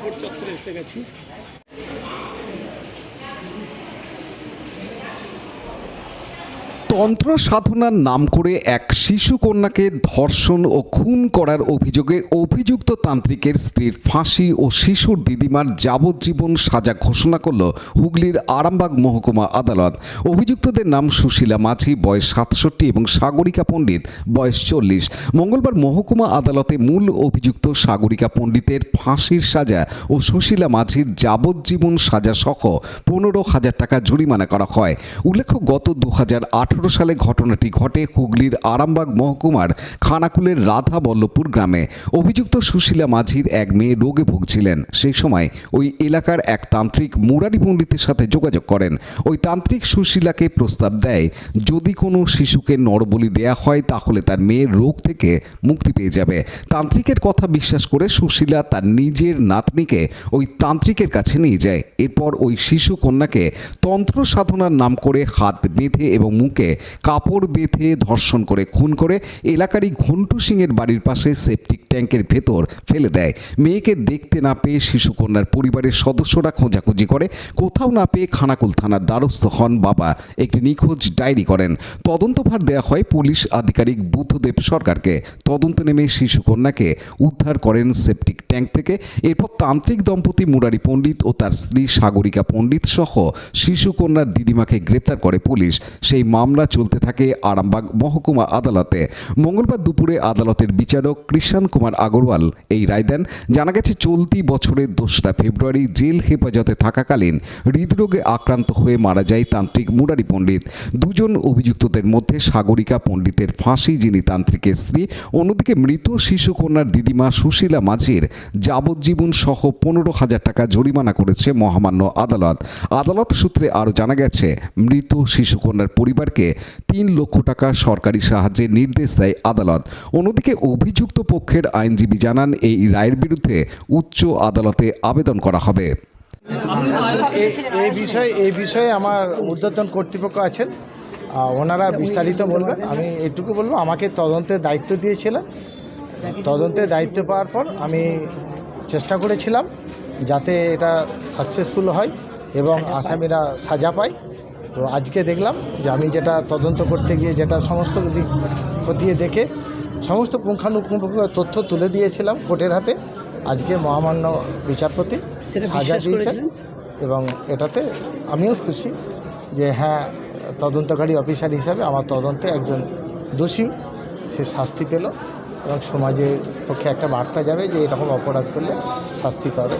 Court চত্বরে এসে গেছি তন্ত্র সাধনার নাম করে এক শিশু কন্যাকে ধর্ষণ ও খুন করার অভিযোগে অভিযুক্ত তান্ত্রিকের স্ত্রীর ফাঁসি ও শিশুর দিদিমার যাবজ্জীবন সাজা ঘোষণা করল হুগলির আরামবাগ মহকুমা আদালত। অভিযুক্তদের নাম সুশীলা মাঝি, বয়স সাতষট্টি, এবং সাগরিকা পণ্ডিত, বয়স চল্লিশ। মঙ্গলবার মহকুমা আদালতে মূল অভিযুক্ত সাগরিকা পণ্ডিতের ফাঁসির সাজা ও সুশীলা মাঝির যাবজ্জীবন সাজা সহ পনেরো হাজার টাকা জরিমানা করা হয়। উল্লেখ্য, গত দু হাজার আট সালে ঘটনাটি ঘটে হুগলির আরামবাগ মহকুমার খানাকুলের রাধা বল্লভপুর গ্রামে। অভিযুক্ত সুশীলা মাঝির এক মেয়ে রোগে ভুগছিলেন। সেই সময় ওই এলাকার এক তান্ত্রিক মুরারি পণ্ডিতের সাথে যোগাযোগ করেন। ওই তান্ত্রিক সুশীলাকে প্রস্তাব দেয়, যদি কোনো শিশুকে নরবলি দেয়া হয়, তাহলে তার মেয়ের রোগ থেকে মুক্তি পেয়ে যাবে। তান্ত্রিকের কথা বিশ্বাস করে সুশীলা তার নিজের নাতনিকে ওই তান্ত্রিকের কাছে নিয়ে যায়। এরপর ওই শিশু কন্যাকে তন্ত্র সাধনার নাম করে হাত বেঁধে এবং মুখে কাপড় বেঁধে ধর্ষণ করে, খুন করে। এলাকারই ঘন্টু সিংয়ের বাড়ির পাশে সেপটিক ট্যাঙ্কের ভেতর ফেলে দেয়। মেয়েকে দেখতে না পেয়ে শিশুকন্যার পরিবারের সদস্যরা খোঁজাখুঁজি করে। কোথাও না পেয়ে খানাকুল থানার দ্বারস্থ হন বাবা। একটি নিখোঁজ ডায়েরি করেন। তদন্তভার দেওয়া হয় পুলিশ আধিকারিক বুদ্ধদেব সরকারকে। তদন্ত নেমে শিশুকন্যাকে উদ্ধার করেন সেপটিক ট্যাঙ্ক থেকে। এরপর তান্ত্রিক দম্পতি মুরারি পণ্ডিত ও তার স্ত্রী সাগরিকা পণ্ডিত সহ শিশুকন্যার দিদিমাকে গ্রেপ্তার করে পুলিশ। সেই মামলা চলতে থাকে আরামবাগ মহকুমা আদালতে। মঙ্গলবার দুপুরে আদালতের বিচারক কৃষাণ কুমার আগরওয়াল এই রায় দেন। জানা গেছে, চলতি বছরের দোসরা ফেব্রুয়ারি জেল হেফাজতে থাকাকালীন হৃদরোগে আক্রান্ত হয়ে মারা যায় তান্ত্রিক মুরারি পণ্ডিত। দুজন অভিযুক্তদের মধ্যে সাগরিকা পণ্ডিতের ফাঁসি, যিনি তান্ত্রিকের স্ত্রী, অন্যদিকে মৃত শিশুকন্যার দিদিমা সুশীলা মাঝির যাবজ্জীবন সহ পনেরো হাজার টাকা জরিমানা করেছে মহামান্য আদালত। আদালত সূত্রে আরও জানা গেছে, মৃত শিশুকন্যার পরিবারকে তিন লক্ষ টাকা সরকারি সাহায্যের নির্দেশ দেয় আদালত। অন্যদিকে অভিযুক্ত পক্ষের আইনজীবী জানান, এই রায়ের বিরুদ্ধে উচ্চ আদালতে আবেদন করা হবে। এই বিষয়ে এই বিষয়ে আমার ঊর্ধ্বতন কর্তৃপক্ষ আছেন। ওনারা বিস্তারিত বলবেন। আমি এটুকু বলব, আমাকে তদন্তের দায়িত্ব দিয়েছিলেন। তদন্তের দায়িত্ব পাওয়ার পর আমি চেষ্টা করেছিলাম যাতে এটা সাকসেসফুল হয় এবং আসামিরা সাজা পায়। তো আজকে দেখলাম যে আমি যেটা তদন্ত করতে গিয়ে যেটা সমস্ত দিক খতিয়ে দেখে সমস্ত পুঙ্খানুপুঙ্খ তথ্য তুলে দিয়েছিলাম কোর্টের হাতে। আজকে মহামান্য বিচারপতি সাজা দিয়েছেন এবং এটাতে আমিও খুশি যে হ্যাঁ তদন্তকারী অফিসার হিসাবে আমার তদন্তে একজন দোষী সে শাস্তি পেল এবং সমাজের পক্ষে একটা বার্তা যাবে যে এরকম অপরাধ করলে শাস্তি পাবে।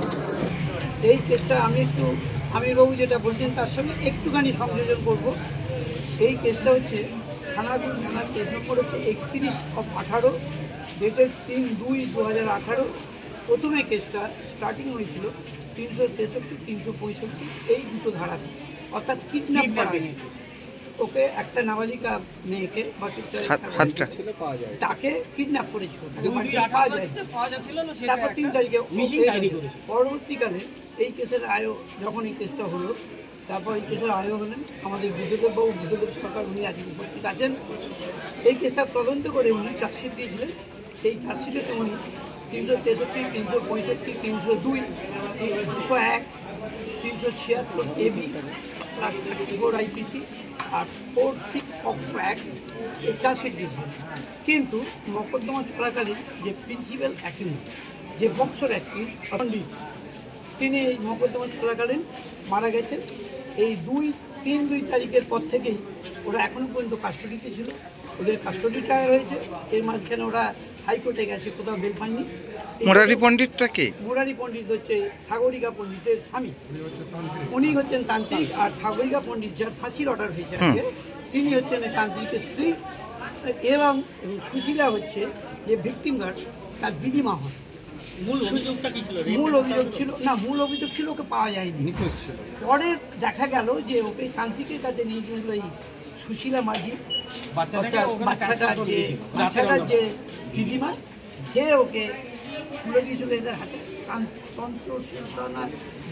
এই কেসটা আমি একটু আমি বাবু যেটা বলছেন, তার সঙ্গে একটুখানি সংযোজন করব। এই কেসটা হচ্ছে থানাগুলো থানার কেস নম্বর হচ্ছে একত্রিশ অফ আঠারো ডেটের তিন দুই দু হাজার আঠারো। প্রথমে কেসটা স্টার্টিং হয়েছিল তিনশো তেষট্টি, তিনশো পঁয়ষট্টি, এই দুটো ধারা অর্থাৎ কিডন্যাপ ওকে একটা নাবালিকা মেয়েকে বা তাকে কিডন্যাপ করেছিল পাওয়া তারপর তিন তারিখে পরবর্তীকালে এই কেসের আয়ো যখন এই কেসটা হলো তারপর এই কেসের আয়ো হলেন আমাদের বুদ্ধদেব বাবু বুদ্ধদেব সরকার উনি আজকে উপস্থিত আছেন। এই কেসটা তদন্ত করে উনি চার্জশিট দিয়েছিলেন। সেই চার্জশিটে উনি তিনশো তেষট্টি তিনশো পঁয়ষট্টি তিনশো দুই দুশো এক তিনশো ছিয়াত্তর AB plus thirty four IPC আর ফোর সিক্স অক্টো অ্যাক্ট কিন্তু মকদ্দমা চলাকালীন যে প্রিন্সিপাল অ্যাকিউজ যে বক্সর অ্যাকিউজ পণ্ডিত তিনি এই মকদ্দমা চলাকালীন মারা গেছেন। এই দুই, তিন, দুই তারিখের পর থেকেই ওরা এখনও পর্যন্ত কাস্টডিতে ছিল। ওদের কাস্টডি ট্রায়াল হয়েছে। এর মাঝখানে ওরা হাইকোর্টে গেছে কোথাও বেল পায়নি এই- মুরারি পণ্ডিতটা কে? মুরারি পণ্ডিত হচ্ছে সাগরিকা পণ্ডিতের স্বামী। উনি হচ্ছেন তান্ত্রিক আর সাগরিকা পণ্ডিত যার ফাঁসির অর্ডার হয়েছে আজকে, তিনি হচ্ছেন তান্ত্রিকের স্ত্রী। এবং সুশীলা হচ্ছে যে ভিকটিম গার্ড তার দিদিমা হন। মূল অভিযোগটা কি ছিল? মূল অভিযোগ ছিল না মূল অভিযোগ ছিল ওকে পাওয়া যায়নি। পরে দেখা গেল যে ওকে তান্ত্রিকের কাছে নিয়ে গেছিল এই সুশীলা মাঝি যে বাচ্চাটার যে দিদিমা সে ওকে তুলে দিয়েছিল এদের হাতে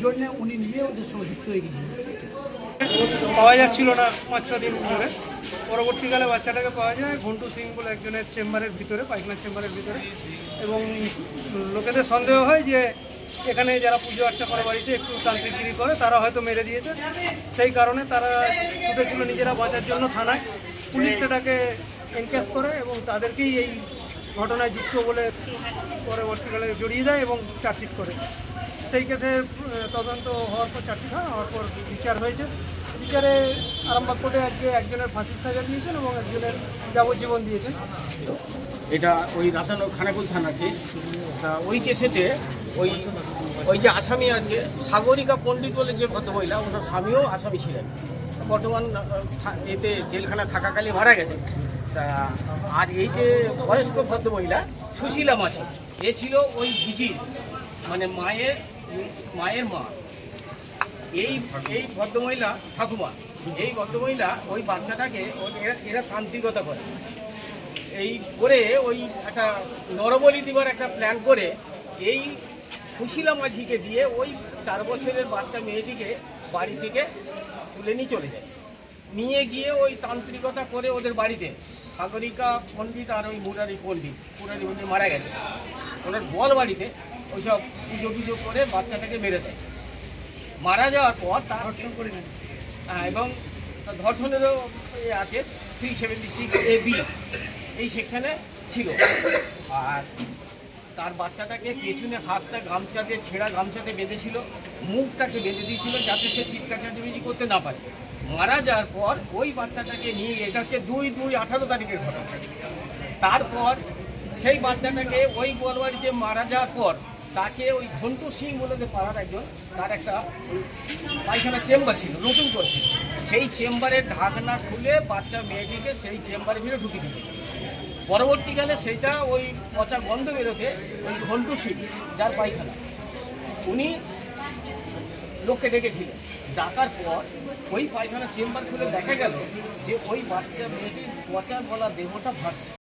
জন্য উনি পাওয়া যাচ্ছিল না পাঁচ ছ দিন ধরে। পরবর্তীকালে বাচ্চাটাকে পাওয়া যায় ঘন্টু সিং বলে একজনের চেম্বারের ভিতরে পায়খানার চেম্বারের ভিতরে। এবং লোকেদের সন্দেহ হয় যে এখানে যারা পুজো আর্চা করে বাড়িতে একটু তান্ত্রিকগিরি করে, তারা হয়তো মেরে দিয়েছে। সেই কারণে তারা ছুটেছিল নিজেরা বাঁচার জন্য থানায়। পুলিশ সেটাকে এনকেস করে এবং তাদেরকেই এই ঘটনায় যুক্ত বলে পরবর্তীকালে জড়িয়ে দেয় এবং চার্জশিট করে। সেই কেসে তদন্ত হওয়ার পর চার্জশিট হয়, হওয়ার পর বিচার হয়েছে। বিচারে আরামবাগ কোর্টে আজকে একজনের ফাঁসির সাজা দিয়েছেন এবং একজনের যাবজ্জীবন দিয়েছেন। এটা ওই রাতানো খানাকুল থানা কেস ওই কেসেতে ওই ওই যে আসামি আজকে, সাগরিকা পণ্ডিত বলে যে ভদ্রমহিলা ওনার স্বামীও আসামি ছিলেন। বর্তমান এতে জেলখানা থাকাকালে মারা গেছে আর এই যে বয়স্ক ভদ্রমহিলা, সুশীলা মাঝি এ ছিল ওই ভিজির মানে মায়ের মায়ের মা। এই এই ভদ্রমহিলা ঠাকুমা, এই ভদ্রমহিলা ওই বাচ্চাটাকে এরা তান্ত্রিকতা করে। এই করে ওই একটা নরবলি দিবার একটা প্ল্যান করে এই সুশীলা মাঝিকে দিয়ে ওই চার বছরের বাচ্চা মেয়েটিকে বাড়ি থেকে তুলে নিয়ে চলে যায়। নিয়ে গিয়ে ওই তান্ত্রিকতা করে ওদের বাড়িতে। সাগরিকা পণ্ডিত আর ওই মুরারি পণ্ডিত। মুরারি পণ্ডিত মারা গেছে। ওনার বল বাড়িতে ওইসব পুজো পুজো করে বাচ্চাটাকে মেরে দেয়। মারা যাওয়ার পর তার করে নেন হ্যাঁ এবং তার ধর্ষণেরও আছে three seventy six A B এই সেকশানে ছিল। আর তার বাচ্চাটাকে পেছনে হাতটা গামছা দিয়ে ছেঁড়া গামছাতে বেঁধেছিল মুখটাকে বেঁধে দিয়েছিল যাতে সে চিৎকার চাঁচামেচি করতে না পারে। মারা যাওয়ার পর ওই বাচ্চাটাকে নিয়ে, এটা হচ্ছে দুই দুই আঠারো তারিখের ঘটনা। তারপর সেই বাচ্চাটাকে ওই গোয়ালবাড়িতে মারা যাওয়ার পর তাকে ওই ঘন্টু সিং বলে পাড়ার একজন, তার একটা পায়খানা চেম্বার ছিল নতুন করছিল সেই চেম্বারের ঢাকনা খুলে বাচ্চা মেয়েটিকে সেই চেম্বারে ভিড়ে ঢুকিয়ে দিয়েছিল পরবর্তীকালে সেটা ওই পচা গন্ধ বেরোতে ওই ঘন্টু সিং, যার পায়খানা, উনি লোককে ডেকেছিলেন ডাকার পর ওই পায়খানা চেম্বার খুলে দেখা গেল যে ওই বাচ্চা মেয়েটির পচা গলা দেহটা ভাসছে।